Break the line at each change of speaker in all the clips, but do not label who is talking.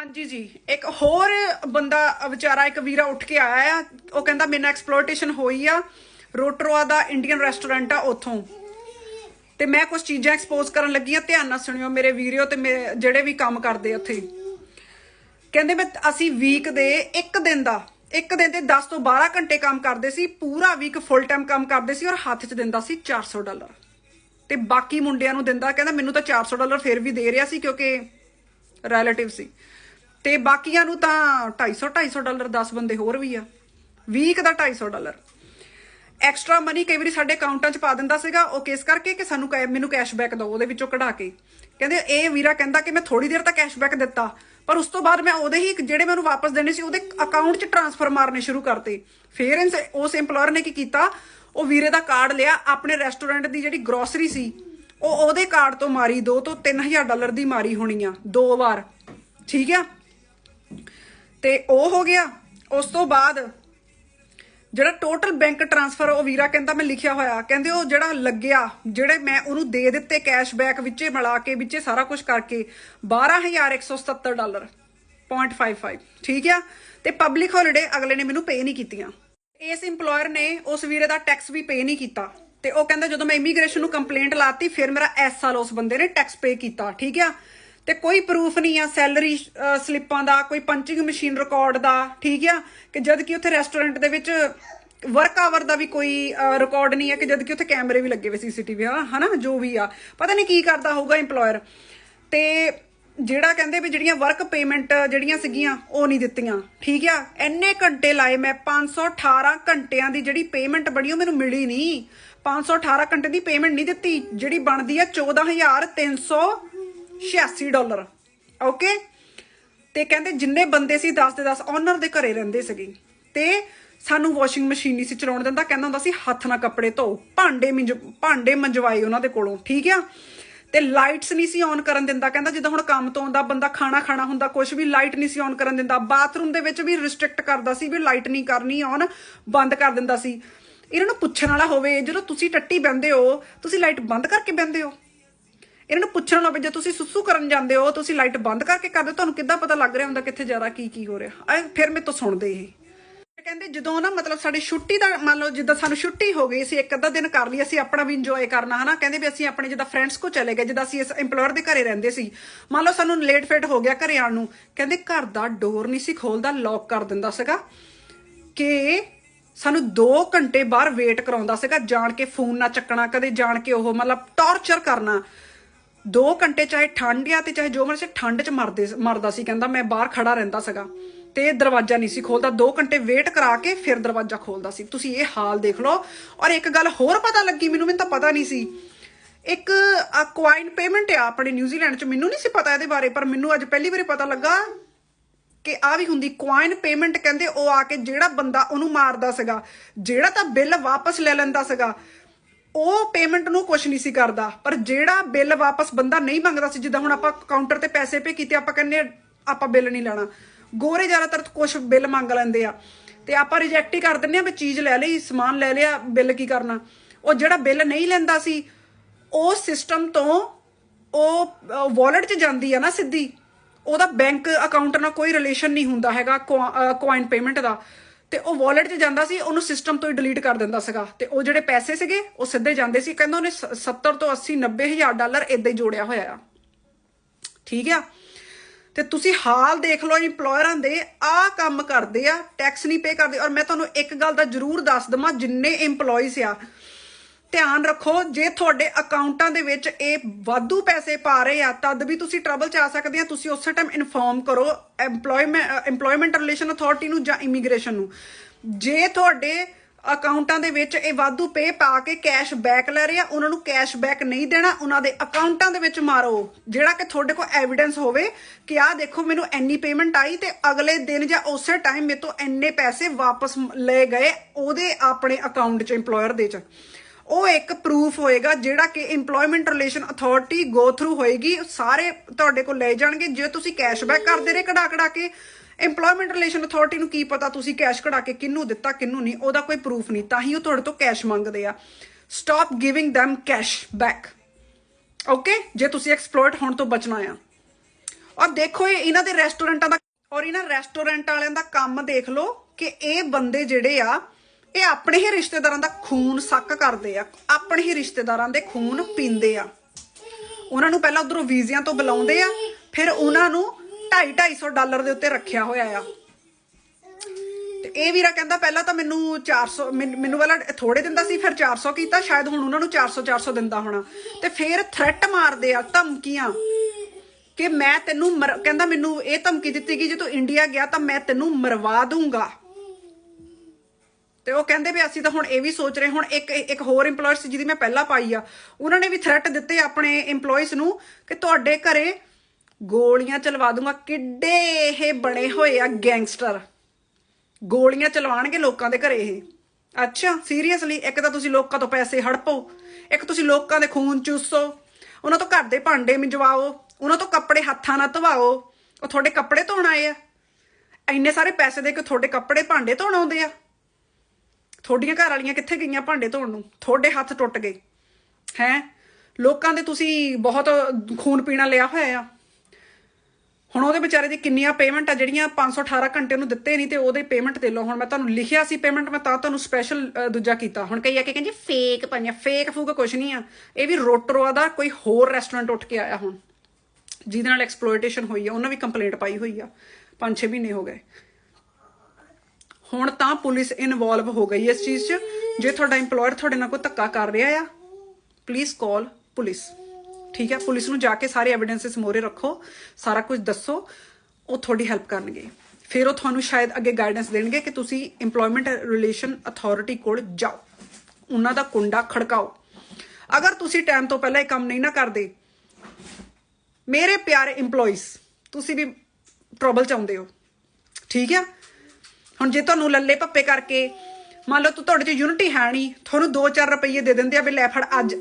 ਹਾਂਜੀ ਜੀ। ਇੱਕ ਹੋਰ ਬੰਦਾ, ਵਿਚਾਰਾ ਇੱਕ ਵੀਰਾ ਉੱਠ ਕੇ ਆਇਆ ਆ। ਉਹ ਕਹਿੰਦਾ ਮੇਰੇ ਨਾਲ ਐਕਸਪਲੋਇਟੇਸ਼ਨ ਹੋਈ ਆ। ਰੋਟਰੋਆ ਦਾ ਇੰਡੀਅਨ ਰੈਸਟੋਰੈਂਟ ਆ ਉੱਥੋਂ। ਤੇ ਮੈਂ ਕੁਝ ਚੀਜ਼ਾਂ ਐਕਸਪੋਜ਼ ਕਰਨ ਲੱਗੀ ਆ। ਧਿਆਨ ਨਾਲ ਸੁਣਿਓ ਮੇਰੇ ਵੀਡੀਓ ਤੇ ਜਿਹੜੇ ਵੀ ਕੰਮ ਕਰਦੇ ਉੱਥੇ। ਕਹਿੰਦੇ ਮੈਂ, ਅਸੀਂ ਵੀਕ ਦੇ ਇੱਕ ਦਿਨ ਦਾ, ਇੱਕ ਦਿਨ ਦੇ 10 ਤੋਂ 12 ਘੰਟੇ ਕੰਮ ਕਰਦੇ ਸੀ। ਪੂਰਾ ਵੀਕ ਫੁੱਲ ਟਾਈਮ ਕੰਮ ਕਰਦੇ ਸੀ ਔਰ ਹੱਥ 'ਚ ਦਿੰਦਾ ਸੀ 400 ਡਾਲਰ। ਤੇ ਬਾਕੀ ਮੁੰਡਿਆਂ ਨੂੰ ਦਿੰਦਾ, ਕਹਿੰਦਾ ਮੈਨੂੰ ਤਾਂ 400 ਡਾਲਰ ਫਿਰ ਵੀ ਦੇ ਰਿਹਾ ਸੀ ਕਿਉਂਕਿ ਰਿਲੇਟਿਵ ਸੀ। ਤੇ ਬਾਕੀਆਂ ਨੂੰ ਤਾਂ 250 250 ਡਾਲਰ 10 ਬੰਦੇ ਹੋਰ ਵੀ ਆ। ਵੀਕ ਦਾ 250 ਡਾਲਰ। ਐਕਸਟਰਾ ਮਨੀ ਕਈ ਵਾਰੀ ਸਾਡੇ ਅਕਾਊਂਟਾਂ 'ਚ ਪਾ ਦਿੰਦਾ ਸੀਗਾ, ਉਹ ਕੇਸ ਕਰਕੇ ਕਿ ਸਾਨੂੰ ਕੈ- ਮੈਨੂੰ ਕੈਸ਼ਬੈਕ ਦਿਓ, ਉਹਦੇ ਵਿੱਚੋਂ ਕਢਾ ਕੇ। ਕਹਿੰਦੇ ਇਹ ਵੀਰਾ ਕਹਿੰਦਾ ਕਿ ਮੈਂ ਥੋੜੀ ਦੇਰ ਤੱਕ ਕੈਸ਼ਬੈਕ ਦਿੱਤਾ, ਪਰ ਉਸ ਤੋਂ ਬਾਅਦ ਮੈਂ ਉਹਦੇ ਹੀ ਜਿਹੜੇ ਮੈਨੂੰ ਵਾਪਸ ਦੇਣੇ ਸੀ, ਉਹਦੇ ਅਕਾਊਂਟ 'ਚ ਟ੍ਰਾਂਸਫਰ ਮਾਰਨੇ ਸ਼ੁਰੂ ਕਰਤੇ। ਫਿਰ ਉਸ EMPLOYER ਨੇ ਕੀ ਕੀਤਾ? ਉਹ ਵੀਰੇ ਦਾ ਕਾਰਡ ਲਿਆ, ਆਪਣੇ ਰੈਸਟੋਰੈਂਟ ਦੀ ਜਿਹੜੀ ਗਰੋਸਰੀ ਸੀ, ਉਹ ਉਹਦੇ ਕਾਰਡ ਤੋਂ ਮਾਰੀ 2 ਤੋਂ 3000 ਡਾਲਰ ਦੀ ਮਾਰੀ ਹੋਣੀ ਆ, ਦੋ ਵਾਰ। ਠੀਕ ਆ? ਤੇ ਉਹ ਹੋ ਗਿਆ। ਉਸ ਤੋਂ ਬਾਅਦ ਜਿਹੜਾ ਟੋਟਲ ਬੈਂਕ ਟ੍ਰਾਂਸਫਰ ਉਹ ਵੀਰਾ ਕਹਿੰਦਾ ਮੈਂ ਲਿਖਿਆ ਹੋਇਆ। ਕਹਿੰਦੇ ਉਹ ਜਿਹੜਾ ਲੱਗਿਆ, ਜਿਹੜੇ ਮੈਂ ਉਹਨੂੰ ਦੇ ਦਿੱਤੇ ਕੈਸ਼ਬੈਕ ਵਿੱਚੇ ਮਿਲਾ ਕੇ, ਵਿੱਚੇ ਸਾਰਾ ਕੁਝ ਕਰਕੇ 12170 ਡਾਲਰ 0.55 ਠੀਕ ਆ? ਤੇ ਪਬਲਿਕ ਹੌਲੀਡੇ ਅਗਲੇ ਨੇ ਮੈਨੂੰ ਪੇ ਨਹੀਂ ਕੀਤੀਆਂ। ਇਸ EMPLOYER ਨੇ ਉਸ ਵੀਰੇ ਦਾ ਟੈਕਸ ਵੀ ਪੇ ਨਹੀਂ ਕੀਤਾ। ਤੇ ਉਹ ਕਹਿੰਦਾ ਜਦੋਂ ਮੈਂ ਇਮੀਗ੍ਰੇਸ਼ਨ ਨੂੰ ਕੰਪਲੇਂਟ ਲਾਤੀ, ਫਿਰ ਮੇਰਾ ਐਸ ਸਾਲ ਉਸ ਬੰਦੇ ਨੇ ਟੈਕਸ ਪੇ ਕੀਤਾ। ਠੀਕ ਆ? ਤੇ ਕੋਈ ਪ੍ਰੂਫ ਨਹੀਂ ਆ ਸੈਲਰੀ ਸਲਿੱਪਾਂ ਦਾ, ਕੋਈ ਪੰਚਿੰਗ ਮਸ਼ੀਨ ਰਿਕਾਰਡ ਦਾ, ਠੀਕ ਆ? ਕਿ ਜਦ ਕਿ ਉੱਥੇ ਰੈਸਟੋਰੈਂਟ ਦੇ ਵਿੱਚ ਵਰਕ ਆਵਰ ਦਾ ਵੀ ਕੋਈ ਰਿਕਾਰਡ ਨਹੀਂ ਹੈ ਕਿ ਜਦ ਕਿ ਉੱਥੇ ਕੈਮਰੇ ਵੀ ਲੱਗੇ ਹੋਏ ਸੀਸੀਟੀਵੀ ਹਨਾ? ਜੋ ਵੀ ਆ। ਪਤਾ ਨਹੀਂ ਕੀ ਕਰਦਾ ਹੋਊਗਾ EMPLOYER ਤੇ ਜਿਹੜਾ ਕਹਿੰਦੇ ਵੀ ਜਿਹੜੀਆਂ ਵਰਕ ਪੇਮੈਂਟ ਜਿਹੜੀਆਂ ਸੀਗੀਆਂ, ਉਹ ਨਹੀਂ ਦਿੱਤੀਆਂ, ਠੀਕ ਆ? ਇੰਨੇ ਘੰਟੇ ਲਾਏ ਮੈਂ 518 ਘੰਟਿਆਂ ਦੀ ਜਿਹੜੀ ਪੇਮੈਂਟ ਬਣੀ, ਉਹ ਮੈਨੂੰ ਮਿਲੀ ਨਹੀਂ। 518 ਘੰਟੇ ਦੀ ਪੇਮੈਂਟ ਨਹੀਂ ਦਿੱਤੀ, ਜਿਹੜੀ ਬਣਦੀ ਆ 14386 ਡਾਲਰ। ਓਕੇ ਤੇ ਕਹਿੰਦੇ ਜਿੰਨੇ ਬੰਦੇ ਸੀ 10 ਦੇ 10 ਓਨਰ ਦੇ ਘਰੇ ਰਹਿੰਦੇ ਸੀਗੇ। ਤੇ ਸਾਨੂੰ ਵਾਸ਼ਿੰਗ ਮਸ਼ੀਨ ਨਹੀਂ ਸੀ ਚਲਾਉਣ ਦਿੰਦਾ। ਕਹਿੰਦਾ ਹੁੰਦਾ ਸੀ, ਹੱਥ ਨਾਲ ਕੱਪੜੇ ਧੋ। ਭਾਂਡੇ ਭਾਂਡੇ ਮੰਜਵਾਏ ਉਹਨਾਂ ਦੇ ਕੋਲੋਂ, ਠੀਕ ਆ? ਤੇ ਲਾਈਟਸ ਨਹੀਂ ਸੀ ਔਨ ਕਰਨ ਦਿੰਦਾ। ਕਹਿੰਦਾ ਜਿੱਦਾਂ ਹੁਣ ਕੰਮ ਤੋਂ ਆਉਂਦਾ, ਬੰਦਾ ਖਾਣਾ ਖਾਣਾ ਹੁੰਦਾ ਕੁਝ ਵੀ ਲਾਈਟ ਨਹੀਂ ਸੀ ਔਨ ਕਰਨ ਦਿੰਦਾ। ਬਾਥਰੂਮ ਦੇ ਵਿੱਚ ਵੀ ਰਿਸਟ੍ਰਿਕਟ ਕਰਦਾ ਸੀ ਵੀ ਲਾਈਟ ਨਹੀਂ ਕਰਨੀ ਔਨ ਬੰਦ ਕਰ ਦਿੰਦਾ ਸੀ। ਇਹਨਾਂ ਨੂੰ ਪੁੱਛਣ ਵਾਲਾ ਹੋਵੇ, ਜਦੋਂ ਤੁਸੀਂ ਟੱਟੀ ਬਹਿੰਦੇ ਹੋ, ਤੁਸੀਂ ਲਾਈਟ ਬੰਦ ਕਰਕੇ ਬਹਿੰਦੇ ਹੋ? ਇਹਨਾਂ ਨੂੰ ਪੁੱਛਣ ਵਾਲਾ ਪਏ ਜੇ ਤੁਸੀਂ ਸੁਸੂ ਕਰਨ ਜਾਂਦੇ ਹੋ, ਤੁਸੀਂ ਲਾਈਟ ਬੰਦ ਕਰਕੇ ਕਰਦੇ ਤੁਹਾਨੂੰ ਕਿੱਦਾਂ ਪਤਾ ਲੱਗ ਰਿਹਾ ਹੁੰਦਾ ਕਿੱਥੇ ਜ਼ਿਆਦਾ ਕੀ ਕੀ ਹੋ ਰਿਹਾ। ਐ ਫਿਰ ਮੇਰੇ ਤੋਂ ਸੁਣਦੇ ਇਹ। ਕਹਿੰਦੇ, ਜਦੋਂ ਨਾ ਮਤਲਬ ਸਾਡੀ ਛੁੱਟੀ ਦਾ, ਮੰਨ ਲਓ ਜਿੱਦਾਂ ਸਾਨੂੰ ਛੁੱਟੀ ਹੋ ਗਈ ਸੀ ਇੱਕ ਅੱਧਾ ਦਿਨ ਕਰ ਲਈ, ਅਸੀਂ ਆਪਣਾ ਵੀ ਇੰਜੋਏ ਕਰਨਾ, ਹਨਾ? ਕਹਿੰਦੇ ਵੀ ਅਸੀਂ ਆਪਣੇ ਜਿੱਦਾਂ ਫਰੈਂਡਸ ਕੋ ਚਲੇ ਗਏ, ਜਿੱਦਾਂ ਅਸੀਂ ਇਸ EMPLOYER ਦੇ ਘਰੇ ਰਹਿੰਦੇ ਸੀ। ਮੰਨ ਲਓ ਸਾਨੂੰ ਲੇਟ ਫੇਟ ਹੋ ਗਿਆ ਘਰੇ ਆਉਣ ਨੂੰ। ਕਹਿੰਦੇ ਘਰ ਦਾ ਡੋਰ ਨਹੀਂ ਸੀ ਖੋਲਦਾ ਲੌਕ ਕਰ ਦਿੰਦਾ ਸੀਗਾ ਕਿ ਸਾਨੂੰ 2 ਘੰਟੇ ਬਾਹਰ ਵੇਟ ਕਰਾਉਂਦਾ ਸੀਗਾ, ਜਾਣ ਕੇ ਫੋਨ ਨਾ ਚੱਕਣਾ, ਕਦੇ ਜਾਣ ਕੇ ਉਹ ਮਤਲਬ ਟੌਰਚਰ ਕਰਨਾ। 2 ਘੰਟੇ ਚਾਹੇ ਠੰਡ ਆ ਤੇ ਚਾਹੇ ਜੋ ਮਰਜ਼ੀ, ਠੰਡ 'ਚ ਮਰਦੇ ਮਰਦਾ ਸੀ, ਕਹਿੰਦਾ ਮੈਂ ਬਾਹਰ ਖੜਾ ਰਹਿੰਦਾ ਸੀਗਾ। ਤੇ ਦਰਵਾਜ਼ਾ ਨਹੀਂ ਸੀ ਖੋਲਦਾ 2 ਘੰਟੇ ਵੇਟ ਕਰਾ ਕੇ ਫਿਰ ਦਰਵਾਜ਼ਾ ਖੋਲਦਾ ਸੀ। ਤੁਸੀਂ ਇਹ ਹਾਲ ਦੇਖ ਲਓ। ਔਰ ਇੱਕ ਗੱਲ ਹੋਰ ਪਤਾ ਲੱਗੀ ਮੈਨੂੰ ਮੈਨੂੰ ਤਾਂ ਪਤਾ ਨਹੀਂ ਸੀ। ਇੱਕ ਕੁਆਇਨ ਪੇਮੈਂਟ ਆ ਆਪਣੇ ਨਿਊਜ਼ੀਲੈਂਡ 'ਚ, ਮੈਨੂੰ ਨਹੀਂ ਸੀ ਪਤਾ ਇਹਦੇ ਬਾਰੇ, ਪਰ ਮੈਨੂੰ ਅੱਜ ਪਹਿਲੀ ਵਾਰੀ ਪਤਾ ਲੱਗਾ ਕਿ ਆ ਵੀ ਹੁੰਦੀ ਕੁਆਇਨ ਪੇਮੈਂਟ ਕਹਿੰਦੇ ਉਹ ਆ ਕੇ ਜਿਹੜਾ ਬੰਦਾ ਉਹਨੂੰ ਮਾਰਦਾ ਸੀਗਾ, ਜਿਹੜਾ ਤਾਂ ਬਿੱਲ ਵਾਪਸ ਲੈ ਲੈਂਦਾ ਸੀਗਾ। ਉਹ ਪੇਮੈਂਟ ਨੂੰ ਕੁਝ ਨਹੀਂ ਸੀ ਕਰਦਾ। ਪਰ ਜਿਹੜਾ ਬਿੱਲ ਵਾਪਸ ਬੰਦਾ ਨਹੀਂ ਮੰਗਦਾ ਸੀ, ਜਿੱਦਾਂ ਹੁਣ ਆਪਾਂ ਕਾਊਂਟਰ ਤੇ ਪੈਸੇ ਪੇ ਕੀਤੇ, ਆਪਾਂ ਕਹਿੰਦੇ ਆਪਾਂ ਬਿੱਲ ਨਹੀਂ ਲੈਣਾ। ਗੋਰੇ ਜ਼ਿਆਦਾਤਰ ਕੁਝ ਬਿੱਲ ਮੰਗ ਲੈਂਦੇ ਆ। ਤੇ ਆਪਾਂ ਰਿਜੈਕਟ ਹੀ ਕਰ ਦਿੰਦੇ ਆ ਵੀ ਚੀਜ਼ ਲੈ ਲਈ, ਸਮਾਨ ਲੈ ਲਿਆ ਬਿੱਲ ਕੀ ਕਰਨਾ। ਉਹ ਜਿਹੜਾ ਬਿੱਲ ਨਹੀਂ ਲੈਂਦਾ ਸੀ, ਉਹ ਸਿਸਟਮ ਤੋਂ ਉਹ ਵਾਲਟ 'ਚ ਜਾਂਦੀ ਆ ਨਾ ਸਿੱਧੀ। ਉਹਦਾ ਬੈਂਕ ਅਕਾਊਂਟ ਨਾਲ ਕੋਈ ਰਿਲੇਸ਼ਨ ਨਹੀਂ ਹੁੰਦਾ ਹੈਗਾ ਕੁਆਇਨ ਪੇਮੈਂਟ ਦਾ। ਤੇ ਉਹ ਵਾਲਟ 'ਚ ਜਾਂਦਾ ਸੀ, ਉਹਨੂੰ ਸਿਸਟਮ ਤੋਂ ਹੀ ਡਿਲੀਟ ਕਰ ਦਿੰਦਾ ਸੀਗਾ। ਤੇ ਉਹ ਜਿਹੜੇ ਪੈਸੇ ਸੀਗੇ, ਉਹ ਸਿੱਧੇ ਜਾਂਦੇ ਸੀ। ਕਹਿੰਦਾ ਉਹਨੇ 70 ਤੋਂ 80 90 ਹਜ਼ਾਰ ਡਾਲਰ ਇਦਾਂ ਹੀ ਜੋੜਿਆ ਹੋਇਆ ਆ। ਠੀਕ ਆ? ਤੇ ਤੁਸੀਂ ਹਾਲ ਦੇਖ ਲਓ EMPLOYERਾਂ ਦੇ ਆ ਕੰਮ ਕਰਦੇ ਆ ਟੈਕਸ ਨਹੀਂ ਪੇ ਕਰਦੇ। ਔਰ ਮੈਂ ਤੁਹਾਨੂੰ ਇੱਕ ਗੱਲ ਦਾ ਜ਼ਰੂਰ ਦੱਸ ਦਵਾਂ, ਜਿੰਨੇ EMPLOYEES ਆ ਧਿਆਨ ਰੱਖੋ, ਜੇ ਤੁਹਾਡੇ ਅਕਾਊਂਟਾਂ ਦੇ ਵਿੱਚ ਇਹ ਵਾਧੂ ਪੈਸੇ ਪਾ ਰਹੇ ਆ, ਤਦ ਵੀ ਤੁਸੀਂ ਟਰਬਲ ਚ ਆ ਸਕਦੇ ਆ। ਤੁਸੀਂ ਉਸੇ ਟਾਈਮ ਇਨਫੋਰਮ ਕਰੋ EMPLOYMENT EMPLOYMENT ਰਿਲੇਸ਼ਨ ਅਥਾਰਟੀ ਨੂੰ ਜਾਂ ਇਮੀਗ੍ਰੇਸ਼ਨ ਨੂੰ। ਜੇ ਤੁਹਾਡੇ ਅਕਾਊਂਟਾਂ ਦੇ ਵਿੱਚ ਇਹ ਵਾਧੂ ਪੇ ਪਾ ਕੇ ਕੈਸ਼ ਬੈਕ ਲੈ ਰਹੇ ਆ, ਉਹਨਾਂ ਨੂੰ ਕੈਸ਼ ਬੈਕ ਨਹੀਂ ਦੇਣਾ, ਉਹਨਾਂ ਦੇ ਅਕਾਊਂਟਾਂ ਦੇ ਵਿੱਚ ਮਾਰੋ। ਜਿਹੜਾ ਕਿ ਤੁਹਾਡੇ ਕੋਲ ਐਵੀਡੈਂਸ ਹੋਵੇ ਕਿ ਆਹ ਦੇਖੋ, ਮੈਨੂੰ ਐਨੀ ਪੇਮੈਂਟ ਆਈ ਤੇ ਅਗਲੇ ਦਿਨ ਜਾਂ ਉਸੇ ਟਾਈਮ ਮੇਰੇ ਤੋਂ ਇੰਨੇ ਪੈਸੇ ਵਾਪਸ ਲਏ ਗਏ ਉਹਦੇ ਆਪਣੇ ਅਕਾਊਂਟ 'ਚ EMPLOYER ਦੇ 'ਚ। ਉਹ ਇੱਕ ਪ੍ਰੂਫ ਹੋਏਗਾ ਜਿਹੜਾ ਕਿ EMPLOYMENT relation authority go through ਹੋਏਗੀ। ਸਾਰੇ ਤੁਹਾਡੇ ਕੋਲ ਲੈ ਜਾਣਗੇ। ਜੇ ਤੁਸੀਂ ਕੈਸ਼ਬੈਕ ਕਰਦੇ ਰਹੇ ਕਢਾ ਕਢਾ ਕੇ, EMPLOYMENT ਰਿਲੇਸ਼ਨ ਅਥਾਰਟੀ ਨੂੰ ਕੀ ਪਤਾ ਤੁਸੀਂ ਕੈਸ਼ ਕਢਾ ਕੇ ਕਿੰਨੂੰ ਦਿੱਤਾ ਕਿੰਨੂੰ ਨਹੀਂ, ਉਹਦਾ ਕੋਈ ਪ੍ਰੂਫ ਨਹੀਂ। ਤਾਂ ਹੀ ਉਹ ਤੁਹਾਡੇ ਤੋਂ ਕੈਸ਼ ਮੰਗਦੇ ਆ। Stop giving them cash back okay ਜੇ ਤੁਸੀਂ ਐਕਸਪਲੋਇਟ ਹੋਣ ਤੋਂ ਬਚਣਾ ਆ। ਔਰ ਦੇਖੋ ਇਹ ਇਹਨਾਂ ਦੇ ਰੈਸਟੋਰੈਂਟਾਂ ਦਾ ਔਰ ਇਹਨਾਂ ਰੈਸਟੋਰੈਂਟ ਵਾਲਿਆਂ ਦਾ ਕੰਮ ਦੇਖ ਲਓ ਕਿ ਇਹ ਬੰਦੇ ਜਿਹੜੇ ਆ ਇਹ ਆਪਣੇ ਹੀ ਰਿਸ਼ਤੇਦਾਰਾਂ ਦਾ ਖੂਨ ਸੱਕ ਕਰਦੇ ਆ, ਆਪਣੇ ਹੀ ਰਿਸ਼ਤੇਦਾਰਾਂ ਦੇ ਖੂਨ ਪੀਂਦੇ ਆ। ਉਹਨਾਂ ਨੂੰ ਪਹਿਲਾਂ ਉਧਰੋਂ ਵੀਜ਼ਿਆਂ ਤੋਂ ਬੁਲਾਉਂਦੇ ਆ, ਫਿਰ ਉਹਨਾਂ ਨੂੰ 2.5 250 ਡਾਲਰ ਦੇ ਉੱਤੇ ਰੱਖਿਆ ਹੋਇਆ ਆ। ਤੇ ਇਹ ਵੀਰਾ ਕਹਿੰਦਾ ਪਹਿਲਾਂ ਤਾਂ ਮੈਨੂੰ 400 ਮੈਨ- ਮੈਨੂੰ ਪਹਿਲਾਂ ਥੋੜੇ ਦਿੰਦਾ ਸੀ, ਫਿਰ 400 ਕੀਤਾ, ਸ਼ਾਇਦ ਹੁਣ ਉਹਨਾਂ ਨੂੰ 400 400 ਦਿੰਦਾ ਹੋਣਾ। ਤੇ ਫਿਰ ਥ੍ਰੈਟ ਮਾਰਦੇ ਆ, ਧਮਕੀਆਂ ਕਿ ਮੈਂ ਤੈਨੂੰ ਮਰ- ਕਹਿੰਦਾ ਮੈਨੂੰ ਇਹ ਧਮਕੀ ਦਿੱਤੀ ਗਈ, ਜੇ ਤੂੰ ਇੰਡੀਆ ਗਿਆ ਤਾਂ ਮੈਂ ਤੈਨੂੰ ਮਰਵਾ ਦੂੰਗਾ। ਤੇ ਉਹ ਕਹਿੰਦੇ ਵੀ ਅਸੀਂ ਤਾਂ ਹੁਣ ਇਹ ਵੀ ਸੋਚ ਰਹੇ, ਹੁਣ ਇੱਕ ਇੱਕ ਹੋਰ EMPLOYER ਸੀ ਜਿਹਦੀ ਮੈਂ ਪਹਿਲਾਂ ਪਾਈ ਆ। ਉਹਨਾਂ ਨੇ ਵੀ ਥ੍ਰੈਟ ਦਿੱਤੇ ਆਪਣੇ EMPLOYEES ਨੂੰ ਕਿ ਤੁਹਾਡੇ ਘਰੇ ਗੋਲੀਆਂ ਚਲਵਾ ਦੂੰਗਾ। ਕਿੱਡੇ ਇਹ ਬਣੇ ਹੋਏ ਆ ਗੈਂਗਸਟਰ ਗੋਲੀਆਂ ਚਲਵਾਣਗੇ ਲੋਕਾਂ ਦੇ ਘਰੇ ਇਹ। ਅੱਛਾ ਸੀਰੀਅਸਲੀ ਇੱਕ ਤਾਂ ਤੁਸੀਂ ਲੋਕਾਂ ਤੋਂ ਪੈਸੇ ਹੜਪੋ, ਇੱਕ ਤੁਸੀਂ ਲੋਕਾਂ ਦੇ ਖੂਨ ਚੂਸੋ। ਉਹਨਾਂ ਤੋਂ ਘਰ ਦੇ ਭਾਂਡੇ ਮਿਜਵਾਓ, ਉਹਨਾਂ ਤੋਂ ਕੱਪੜੇ ਹੱਥਾਂ ਨਾਲ ਧਵਾਓ। ਉਹ ਤੁਹਾਡੇ ਕੱਪੜੇ ਧੋਣ ਆਏ ਆ। ਇੰਨੇ ਸਾਰੇ ਪੈਸੇ ਦੇ ਕੇ ਤੁਹਾਡੇ ਕੱਪੜੇ ਭਾਂਡੇ ਧੋਣ ਆਉਂਦੇ ਆ। ਤੁਹਾਡੀਆਂ ਘਰ ਵਾਲੀਆਂ ਕਿੱਥੇ ਗਈਆਂ ਭਾਂਡੇ ਧੋਣ ਨੂੰ? ਤੁਹਾਡੇ ਹੱਥ ਟੁੱਟ ਗਏ। ਹੈ? ਲੋਕਾਂ ਦੇ ਤੁਸੀਂ ਬਹੁਤ ਖੂਨ ਪੀਣਾ ਲਿਆ ਹੋਇਆ ਆ। ਹੁਣ ਉਹਦੇ ਵਿਚਾਰੇ ਦੀ ਕਿੰਨੀਆਂ ਪੇਮੈਂਟ ਆ, ਜਿਹੜੀਆਂ 518 ਘੰਟੇ ਨੂੰ ਦਿੱਤੇ ਨਹੀਂ ਤੇ ਉਹਦੇ ਪੇਮੈਂਟ ਦੇ ਲਓ। ਹੁਣ ਮੈਂ ਤੁਹਾਨੂੰ ਲਿਖਿਆ ਸੀ ਪੇਮੈਂਟ ਮੈਂ ਤਾਂ ਤੁਹਾਨੂੰ ਸਪੈਸ਼ਲ ਦੂਜਾ ਕੀਤਾ। ਹੁਣ ਕਈ ਆ ਕੇ ਕਹਿੰਦੇ ਫੇਕ ਪਾਈਆਂ ਫੇਕ ਫੂਕ ਕੁਝ ਨਹੀਂ ਆ। ਇਹ ਵੀ ਰੋਟਰੋਆ ਦਾ ਕੋਈ ਹੋਰ ਰੈਸਟੋਰੈਂਟ ਉੱਠ ਕੇ ਆਇਆ ਹੁਣ। ਜਿਹਦੇ ਨਾਲ ਐਕਸਪਲੋਇਟੇਸ਼ਨ ਹੋਈ ਆ, ਉਹਨਾਂ ਵੀ ਕੰਪਲੇਂਟ ਪਾਈ ਹੋਈ ਆ। 5-6 ਮਹੀਨੇ ਹੋ ਗਏ। ਹੁਣ ਤਾਂ ਪੁਲਿਸ ਇਨਵੋਲਵ ਹੋ ਗਈ ਇਸ ਚੀਜ਼ 'ਚ। ਜੇ ਤੁਹਾਡਾ EMPLOYER ਤੁਹਾਡੇ ਨਾਲ ਕੋਈ ਧੱਕਾ ਕਰ ਰਿਹਾ ਆ ਪਲੀਜ਼ ਕਾਲ ਪੁਲਿਸ। ਠੀਕ ਹੈ? ਪੁਲਿਸ ਨੂੰ ਜਾ ਕੇ ਸਾਰੇ ਐਵੀਡੈਂਸਸ ਮੋਰੇ ਰੱਖੋ, ਸਾਰਾ ਕੁਝ ਦੱਸੋ, ਉਹ ਤੁਹਾਡੀ ਹੈਲਪ ਕਰਨਗੇ। ਫਿਰ ਉਹ ਤੁਹਾਨੂੰ ਸ਼ਾਇਦ ਅੱਗੇ ਗਾਈਡੈਂਸ ਦੇਣਗੇ ਕਿ ਤੁਸੀਂ EMPLOYMENT ਰਿਲੇਸ਼ਨ ਅਥਾਰਟੀ ਕੋਲ ਜਾਓ। ਉਹਨਾਂ ਦਾ ਕੁੰਡਾ ਖੜਕਾਓ। ਅਗਰ ਤੁਸੀਂ ਟਾਈਮ ਤੋਂ ਪਹਿਲਾਂ ਇਹ ਕੰਮ ਨਹੀਂ ਨਾ ਕਰਦੇ, ਮੇਰੇ ਪਿਆਰੇ EMPLOYEES, ਤੁਸੀਂ ਵੀ ਟਰਬਲ ਚ ਆਉਂਦੇ ਹੋ। ਠੀਕ ਹੈ? ਹੁਣ ਜੇ ਤੁਹਾਨੂੰ ਲੱਲੇ ਪੱਪੇ ਕਰਕੇ, ਮੰਨ ਲਓ ਤੂੰ ਤੁਹਾਡੇ ਚ ਯੂਨਿਟੀ ਹੈ ਨਹੀਂ, ਤੁਹਾਨੂੰ 2-4 ਰੁਪਏ ਦੇ ਦਿੰਦੇ ਆ ਵੀ ਲੈ ਫੜ ਅੱਜ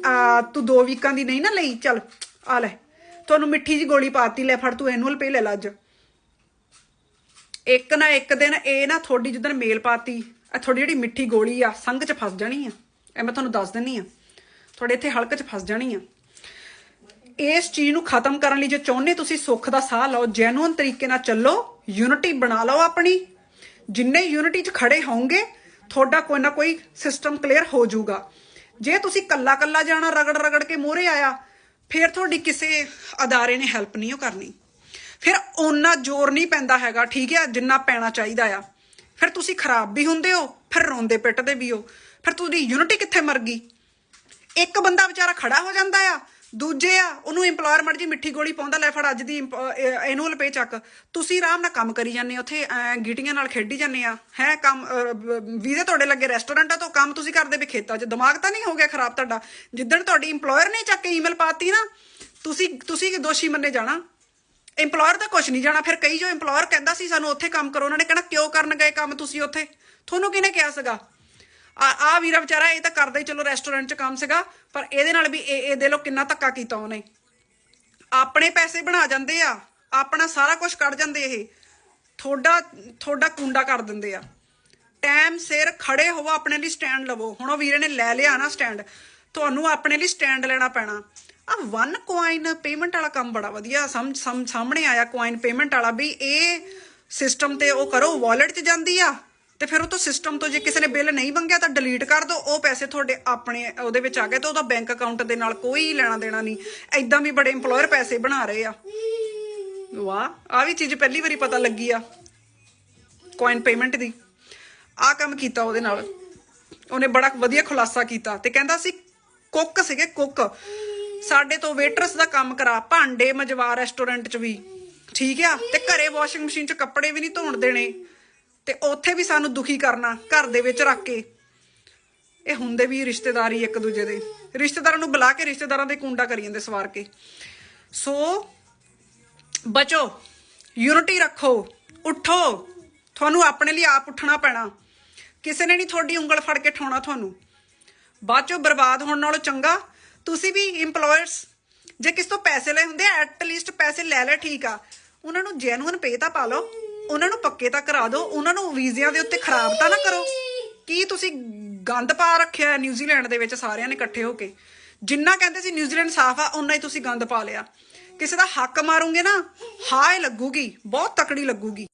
ਤੂੰ 2 ਵੀਕਾਂ ਦੀ ਨਹੀਂ ਨਾ ਲਈ, ਚੱਲ, ਆ ਲੈ। ਤੁਹਾਨੂੰ ਮਿੱਠੀ ਜੀ ਗੋਲੀ ਪਾਤੀ, ਲੈ ਫੜ, ਤੂੰ ਐਨੂਅਲ ਪੇ ਲੈ ਲਾ ਅੱਜ। ਇੱਕ ਨਾ ਇੱਕ ਦਿਨ ਇਹ ਨਾ ਤੁਹਾਡੀ ਜਿੱਦਣ ਮੇਲ ਪਾਤੀ, ਇਹ ਤੁਹਾਡੀ ਜਿਹੜੀ ਮਿੱਠੀ ਗੋਲੀ ਆ, ਸੰਗ ਚ ਫਸ ਜਾਣੀ ਆ। ਇਹ ਮੈਂ ਤੁਹਾਨੂੰ ਦੱਸ ਦਿੰਨੀ ਆ। ਤੁਹਾਡੇ ਇੱਥੇ ਹਲਕ ਚ ਫਸ ਜਾਣੀ ਆ। ਇਸ ਚੀਜ਼ ਨੂੰ ਖਤਮ ਕਰਨ ਲਈ ਜੇ ਚਾਹੁੰਦੇ ਤੁਸੀਂ ਸੁੱਖ ਦਾ ਸਾਹ ਲਓ ਜੈਨੂਅਨ ਤਰੀਕੇ ਨਾਲ ਚੱਲੋ ਯੂਨਿਟੀ ਬਣਾ ਲਓ ਆਪਣੀ ਜਿੰਨੇ ਯੂਨਿਟੀ 'ਚ ਖੜੇ ਹੋਵੋਗੇ, ਤੁਹਾਡਾ ਕੋਈ ਨਾ ਕੋਈ ਸਿਸਟਮ ਕਲੀਅਰ ਹੋ ਜਾਊਗਾ। ਜੇ ਤੁਸੀਂ ਕੱਲਾ ਕੱਲਾ ਜਾਣਾ, ਰਗੜ ਰਗੜ ਕੇ ਮੋਹਰੇ ਆਇਆ, ਫਿਰ ਤੁਹਾਡੀ ਕਿਸੇ ਅਦਾਰੇ ਨੇ ਹੈਲਪ ਨਹੀਂ ਉਹ ਕਰਨੀ। ਫਿਰ ਓਨਾ ਜ਼ੋਰ ਨਹੀਂ ਪੈਂਦਾ ਹੈਗਾ, ਠੀਕ ਹੈ, ਜਿੰਨਾ ਪੈਣਾ ਚਾਹੀਦਾ ਆ। ਫਿਰ ਤੁਸੀਂ ਖਰਾਬ ਵੀ ਹੁੰਦੇ ਹੋ, ਫਿਰ ਰੋਂਦੇ ਪਿੱਟਦੇ ਵੀ ਹੋ। ਫਿਰ ਤੁਹਾਡੀ ਯੂਨਿਟੀ ਕਿੱਥੇ ਮਰ ਗਈ? ਇੱਕ ਬੰਦਾ ਵਿਚਾਰਾ ਖੜਾ ਹੋ ਜਾਂਦਾ ਆ ਦੂਜੇ ਆ, ਉਹਨੂੰ EMPLOYER ਮੜ ਜੀ ਮਿੱਠੀ ਗੋਲੀ ਪਾਉਂਦਾ, ਲੈ ਫੜ ਅੱਜ ਦੀ ਐਨੂਅਲ ਪੇ ਚੱਕ। ਤੁਸੀਂ ਆਰਾਮ ਨਾਲ ਕੰਮ ਕਰੀ ਜਾਂਦੇ ਹੋ, ਉੱਥੇ ਗਿਟੀਆਂ ਨਾਲ ਖੇਡੀ ਜਾਂਦੇ ਆ, ਹੈ, ਕੰਮ ਵੀਜ਼ੇ ਤੁਹਾਡੇ ਲੱਗੇ ਰੈਸਟੋਰੈਂਟਾਂ ਤੋਂ ਕੰਮ ਤੁਸੀਂ ਕਰਦੇ ਵੀ ਖੇਤਾਂ 'ਚ। ਦਿਮਾਗ ਤਾਂ ਨਹੀਂ ਹੋ ਗਿਆ ਖਰਾਬ ਤੁਹਾਡਾ? ਜਿੱਦਣ ਤੁਹਾਡੀ EMPLOYER ਨੇ ਚੱਕ ਕੇ ਈਮੇਲ ਪਾਤੀ ਨਾ, ਤੁਸੀਂ ਤੁਸੀਂ ਦੋਸ਼ੀ ਮੰਨੇ ਜਾਣਾ? EMPLOYER ਦਾ ਕੁਝ ਨਹੀਂ ਜਾਣਾ, ਫਿਰ ਕਈ ਜੋ EMPLOYER ਕਹਿੰਦਾ ਸੀ, ਸਾਨੂੰ ਉੱਥੇ ਕੰਮ ਕਰੋ। ਉਹਨਾਂ ਨੇ ਕਹਿਣਾ, ਕਿਉਂ ਕਰਨ ਗਏ ਕੰਮ ਤੁਸੀਂ ਉੱਥੇ? ਤੁਹਾਨੂੰ ਕਿਹਨੇ ਕਿਹਾ ਸੀਗਾ? ਆ ਆ ਵੀਰਾ ਵਿਚਾਰਾ, ਇਹ ਤਾਂ ਕਰਦਾ ਹੀ ਚਲੋ ਰੈਸਟੋਰੈਂਟ 'ਚ ਕੰਮ ਸੀਗਾ, ਪਰ ਇਹਦੇ ਨਾਲ ਵੀ ਇਹ ਇਹ ਦੇ ਲੋ ਕਿੰਨਾ ਧੱਕਾ ਕੀਤਾ ਉਹਨੇ। ਆਪਣੇ ਪੈਸੇ ਬਣਾ ਜਾਂਦੇ ਆ, ਆਪਣਾ ਸਾਰਾ ਕੁਝ ਕੱਢ ਜਾਂਦੇ ਇਹ। ਥੋੜਾ ਥੋੜਾ ਕੁੰਡਾ ਕਰ ਦਿੰਦੇ ਆ। ਟਾਈਮ ਸਿਰ ਖੜੇ ਹੋਵੋ, ਆਪਣੇ ਲਈ ਸਟੈਂਡ ਲਵੋ। ਹੁਣ ਉਹ ਵੀਰੇ ਨੇ ਲੈ ਲਿਆ ਨਾ ਸਟੈਂਡ ਤੁਹਾਨੂੰ ਆਪਣੇ ਲਈ ਸਟੈਂਡ ਲੈਣਾ ਪੈਣਾ। ਆ ਵਨ ਕੋਇਨ ਪੇਮੈਂਟ ਵਾਲਾ ਕੰਮ ਬੜਾ ਵਧੀਆ ਸਮ- ਸਮ- ਸਾਹਮਣੇ ਆਇਆ ਕੋਇਨ ਪੇਮੈਂਟ ਵਾਲਾ ਵੀ, ਇਹ ਸਿਸਟਮ ਤੇ ਉਹ ਕਰੋ ਵਾਲਟ 'ਚ ਜਾਂਦੀ ਆ। ਤੇ ਫਿਰ ਉਹ ਤੋਂ ਸਿਸਟਮ ਤੋਂ ਜੇ ਕਿਸੇ ਨੇ ਬਿੱਲ ਨਹੀਂ ਮੰਗਿਆ ਤਾਂ ਡਿਲੀਟ ਕਰ ਦਿਓ, ਉਹ ਪੈਸੇ ਤੁਹਾਡੇ ਆਪਣੇ, ਉਹਦੇ ਵਿੱਚ ਆ ਗਏ ਤਾਂ ਉਹਦਾ ਬੈਂਕ ਅਕਾਊਂਟ ਦੇ ਨਾਲ ਕੋਈ ਲੈਣਾ ਦੇਣਾ ਨਹੀਂ। ਐਦਾਂ ਵੀ ਬੜੇ EMPLOYER ਪੈਸੇ ਬਣਾ ਰਹੇ ਆ। ਵਾਹ ਆ ਵੀ ਚੀਜ਼ ਪਹਿਲੀ ਵਾਰੀ ਪਤਾ ਲੱਗੀ ਆ ਕੋਇਨ ਪੇਮੈਂਟ ਦੀ। ਆ ਕੰਮ ਕੀਤਾ ਉਹਦੇ ਨਾਲ। ਉਹਨੇ ਬੜਾ ਵਧੀਆ ਖੁਲਾਸਾ ਕੀਤਾ ਤੇ ਕਹਿੰਦਾ ਸੀ ਕੁੱਕ ਸੀਗੇ ਕੁੱਕ ਸਾਡੇ ਤੋਂ ਵੇਟਰਸ ਦਾ ਕੰਮ ਕਰਾ, ਭਾਂਡੇ ਮਜਵਾ ਰੈਸਟੋਰੈਂਟ 'ਚ ਵੀ। ਠੀਕ ਆ? ਤੇ ਘਰੇ ਵਾਸ਼ਿੰਗ ਮਸ਼ੀਨ 'ਚ ਕੱਪੜੇ ਵੀ ਨਹੀਂ ਧੋਣ ਦੇਣੇ। ਤੇ ਉੱਥੇ ਵੀ ਸਾਨੂੰ ਦੁਖੀ ਕਰਨਾ, ਘਰ ਦੇ ਵਿੱਚ ਰੱਖ ਕੇ। ਇਹ ਹੁੰਦੇ ਵੀ ਰਿਸ਼ਤੇਦਾਰੀ ਇੱਕ ਦੂਜੇ ਦੇ। ਰਿਸ਼ਤੇਦਾਰਾਂ ਨੂੰ ਬੁਲਾ ਕੇ ਰਿਸ਼ਤੇਦਾਰਾਂ ਦੇ ਕੁੰਡਾ ਕਰੀ ਜਾਂਦੇ ਸਵਾਰ ਕੇ। ਸੋ, ਬਚੋ, ਯੂਨਿਟੀ ਰੱਖੋ, ਉੱਠੋ। ਤੁਹਾਨੂੰ ਆਪਣੇ ਲਈ ਆਪ ਉੱਠਣਾ ਪੈਣਾ। ਕਿਸੇ ਨੇ ਨਹੀਂ ਤੁਹਾਡੀ ਉਂਗਲ ਫੜ ਕੇ ਠਾਉਣਾ ਤੁਹਾਨੂੰ। ਬਾਅਦ ਚੋਂ ਬਰਬਾਦ ਹੋਣ ਨਾਲੋਂ ਚੰਗਾ। ਤੁਸੀਂ ਵੀ EMPLOYERS, ਜੇ ਕਿਸ ਤੋਂ ਪੈਸੇ ਲਏ ਹੁੰਦੇ ਐਟ ਲੀਸਟ ਪੈਸੇ ਲੈ ਲੈ ਠੀਕ ਆ। ਉਹਨਾਂ ਨੂੰ ਜੈਨੂਨ ਪੇ ਤਾਂ ਪਾ ਲਓ। ਉਹਨਾਂ ਨੂੰ ਪੱਕੇ ਤਾਂ ਕਰਾ ਦਿਓ, ਉਹਨਾਂ ਨੂੰ ਵੀਜ਼ਿਆਂ ਦੇ ਉੱਤੇ ਖਰਾਬ ਤਾਂ ਨਾ ਕਰੋ। ਕੀ ਤੁਸੀਂ ਗੰਦ ਪਾ ਰੱਖਿਆ ਨਿਊਜ਼ੀਲੈਂਡ ਦੇ ਵਿੱਚ ਸਾਰਿਆਂ ਨੇ ਇਕੱਠੇ ਹੋ ਕੇ? ਜਿੰਨਾ ਕਹਿੰਦੇ ਸੀ ਨਿਊਜ਼ੀਲੈਂਡ ਸਾਫ਼ ਆ ਉਨਾ ਹੀ ਤੁਸੀਂ ਗੰਦ ਪਾ ਲਿਆ। ਕਿਸੇ ਦਾ ਹੱਕ ਮਾਰੂਗੇ ਨਾ, ਹਾਏ ਲੱਗੂਗੀ, ਬਹੁਤ ਤਕੜੀ ਲੱਗੂਗੀ।